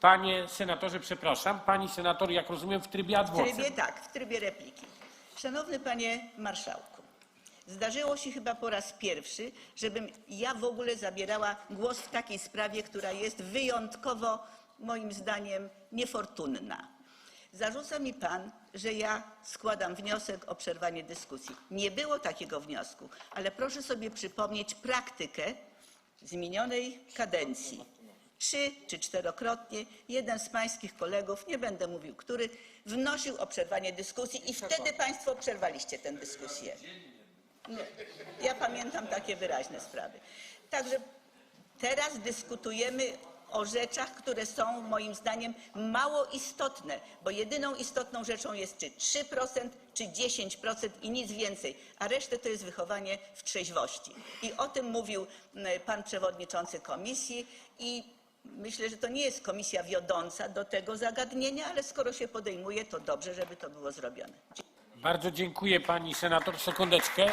Panie senatorze, przepraszam, pani senator, jak rozumiem, w trybie ad W trybie tak, w trybie repliki. Szanowny panie marszałku, zdarzyło się chyba po raz pierwszy, żebym ja w ogóle zabierała głos w takiej sprawie, która jest wyjątkowo, moim zdaniem, niefortunna. Zarzuca mi pan, że ja składam wniosek o przerwanie dyskusji. Nie było takiego wniosku, ale proszę sobie przypomnieć praktykę z minionej kadencji. Trzy czy czterokrotnie jeden z pańskich kolegów, nie będę mówił który, wnosił o przerwanie dyskusji i wtedy państwo przerwaliście tę dyskusję. Nie. Ja pamiętam takie wyraźne sprawy. Także teraz dyskutujemy o rzeczach, które są moim zdaniem mało istotne, bo jedyną istotną rzeczą jest czy 3%, czy 10% i nic więcej, a resztę to jest wychowanie w trzeźwości. I o tym mówił m, pan przewodniczący komisji i myślę, że to nie jest komisja wiodąca do tego zagadnienia, ale skoro się podejmuje, to dobrze, żeby to było zrobione. Bardzo dziękuję pani senator. Sekundeczkę.